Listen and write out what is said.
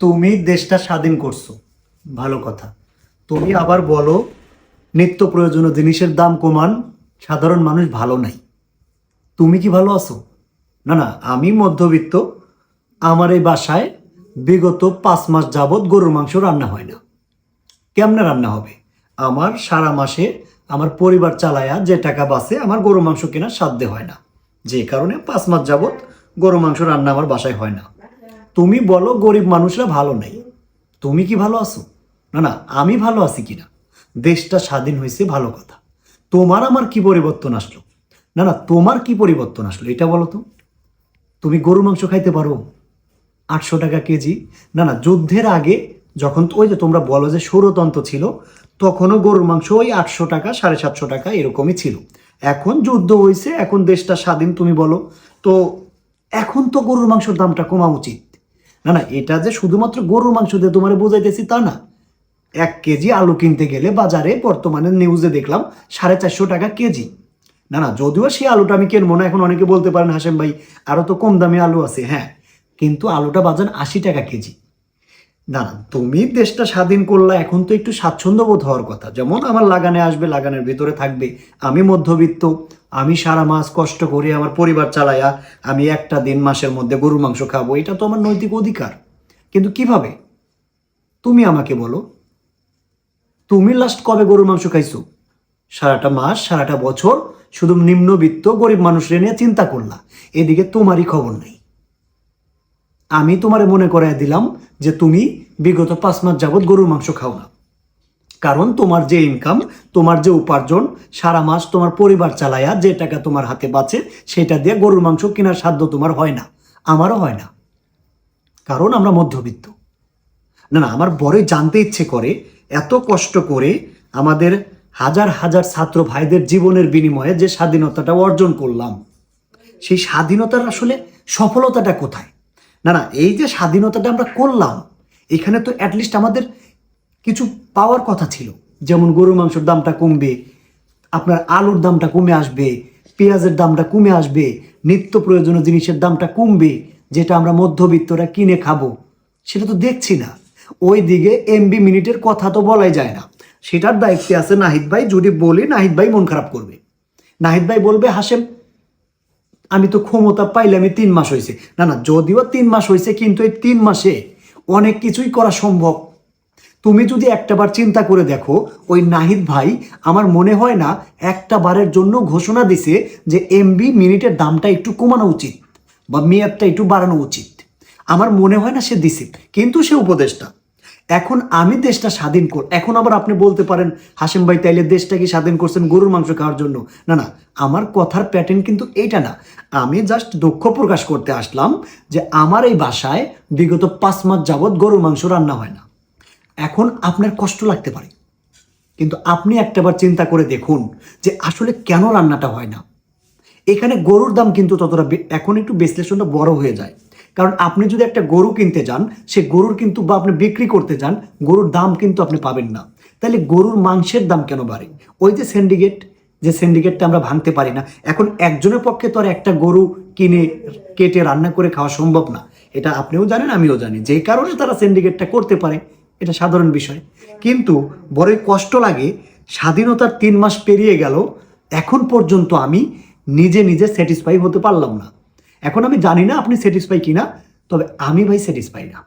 তুমি দেশটা স্বাধীন করছ। ভালো কথা। তুমি আবার বলো, নিত্য প্রয়োজনীয় জিনিসের দাম কমান, সাধারণ মানুষ ভালো নাই। তুমি কি ভালো আছো? না না, আমি মধ্যবিত্ত। আমার এই বাসায় বিগত পাঁচ মাস যাবৎ গরুর মাংস রান্না হয় না। কেমনে রান্না হবে? আমার সারা মাসে আমার পরিবার চালায়া যে টাকা বাঁচে, আমার গরু মাংস কেনার সাধ্য হয় না। যে কারণে পাঁচ মাস যাবৎ গরু মাংস রান্না আমার বাসায় হয় না। তুমি বলো গরিব মানুষরা ভালো নেই। তুমি কি ভালো আছো? না না, আমি ভালো আছি কিনা? দেশটা স্বাধীন হয়েছে, ভালো কথা। তোমার আমার কি পরিবর্তন আসলো? না না, তোমার কি পরিবর্তন আসলো? এটা বলো তো। তুমি গরু মাংস খাইতে পারো, আটশো টাকা কেজি। না না, যুদ্ধের আগে যখন ওই যে তোমরা বলো যে সৌরতন্ত্র ছিল, তখনও গরুর মাংস ওই আটশো টাকা, সাড়ে সাতশো টাকা এরকমই ছিল। এখন যুদ্ধ হয়েছে, এখন দেশটা স্বাধীন, তুমি বলো। তো এখন তো গরুর মাংসের দামটা কমা উচিত। না না, এটা যে শুধুমাত্র গরুর মাংস দিয়ে তোমার বোঝাইতেছি তা না। এক কেজি আলু কিনতে গেলে বাজারে বর্তমানে নিউজে দেখলাম সাড়ে চারশো টাকা কেজি। না না, যদিও সেই আলুটা আমি কিনবো না, এখন অনেকে বলতে পারেন হাসেম ভাই আরও তো কম দামে আলু আছে। হ্যাঁ কিন্তু আলুটা বাজান আশি টাকা কেজি। না না, তুমি দেশটা স্বাধীন করলা, এখন তো একটু স্বাচ্ছন্দ্য বোধ হওয়ার কথা। যেমন আমার লাগানে আসবে, লাগানের ভিতরে থাকবে। আমি মধ্যবিত্ত আমি সারা মাস কষ্ট করে আমার পরিবার চালায়া আমি একটা দিন মাসের মধ্যে গরুর মাংস খাব, এটা তো আমার নৈতিক অধিকার। কিন্তু কীভাবে? তুমি আমাকে বলো। তুমি লাস্ট কবে গরুর মাংস খাইছো? সারাটা মাস, সারাটা বছর শুধু নিম্নবিত্ত গরিব মানুষের নিয়ে চিন্তা করলা। এদিকে তোমারই খবর নেই। আমি তোমারে মনে করাই দিলাম যে তুমি বিগত পাঁচ মাস যাবৎ গরুর মাংস খাও না। কারণ তোমার যে ইনকাম তোমার যে উপার্জন, সারা মাস তোমার পরিবার চালায়া যে টাকা তোমার হাতে বাঁচে, সেটা দিয়ে গরুর মাংস কেনার সাধ্য তোমার হয় না। আমারও হয় না। কারণ আমরা মধ্যবিত্ত। না না, আমার বড়ই জানতে ইচ্ছে করে, এত কষ্ট করে আমাদের হাজার হাজার ছাত্র ভাইদের জীবনের বিনিময়ে যে স্বাধীনতাটা অর্জন করলাম। সেই স্বাধীনতার আসলে সফলতাটা কোথায়? না না, এই যে স্বাধীনতাটা আমরা করলাম, এখানে তো অ্যাটলিস্ট আমাদের কিছু পাওয়ার কথা ছিল। যেমন গরু মাংসের দামটা কমবে, আপনার আলুর দামটা কমে আসবে, পেঁয়াজের দামটা কমে আসবে, নিত্য প্রয়োজনীয় জিনিসের দামটা কমবে, যেটা আমরা মধ্যবিত্তরা কিনে খাব, সেটা তো দেখছি না। ওই দিকে এমবি মিনিটের কথা তো বলাই যায় না। সেটার দায়িত্বে আছে নাহিদ ভাই, যদি বলি নাহিদ ভাই মন খারাপ করবে। নাহিদ ভাই বলবে হাসেম আমি তো ক্ষমতা পাইলে আমি তিন মাস হয়েছে না না, যদিও তিন মাস হয়েছে কিন্তু এই তিন মাসে অনেক কিছুই করা সম্ভব। তুমি যদি একটাবার চিন্তা করে দেখো, ওই নাহিদ ভাই আমার মনে হয় না একটা বারের জন্য ঘোষণা দিছে যে এমবি মিনিটের দামটা একটু কমানো উচিত বা মেয়াদটা একটু বাড়ানো উচিত। আমার মনে হয় না সে দিছে, কিন্তু সে উপদেশটা এখন আমি দেশটা স্বাধীন কর, এখন আবার আপনি বলতে পারেন হাসিম ভাই তাইলে দেশটা কি স্বাধীন করছেন গরুর মাংস খাওয়ার জন্য? না না, আমার কথার প্যাটার্ন কিন্তু এইটা না। আমি জাস্ট দুঃখ প্রকাশ করতে আসলাম যে আমার এই বাসায় বিগত পাঁচ মাস যাবৎ গরুর মাংস রান্না হয় না। এখন আপনার কষ্ট লাগতে পারে। কিন্তু আপনি একটাবার চিন্তা করে দেখুন যে আসলে কেন রান্নাটা হয় না। এখানে গরুর দাম কিন্তু ততটা এখন একটু বিশ্লেষণটা বড় হয়ে যায়। কারণ আপনি যদি একটা গরু কিনতে যান, সে গরুর কিন্তু বা আপনি বিক্রি করতে যান, গরুর দাম কিন্তু আপনি পাবেন না। তাহলে গরুর মাংসের দাম কেন বাড়ে? ওই যে সিন্ডিকেট যে সিন্ডিকেটটা আমরা ভাঙতে পারি না। এখন একজনের পক্ষে তো আর একটা গরু কিনে, কেটে রান্না করে খাওয়া সম্ভব না। এটা আপনিও জানেন, আমিও জানি। যে কারণে তারা সিন্ডিকেটটা করতে পারে। এটা সাধারণ বিষয়। কিন্তু বড়ই কষ্ট লাগে, স্বাধীনতার তিন মাস পেরিয়ে গেল, এখন পর্যন্ত আমি নিজে নিজে স্যাটিসফাই হতে পারলাম না। এখন আমি জানি না আপনি স্যাটিসফাই কিনা, তবে আমি ভাই স্যাটিসফাই না।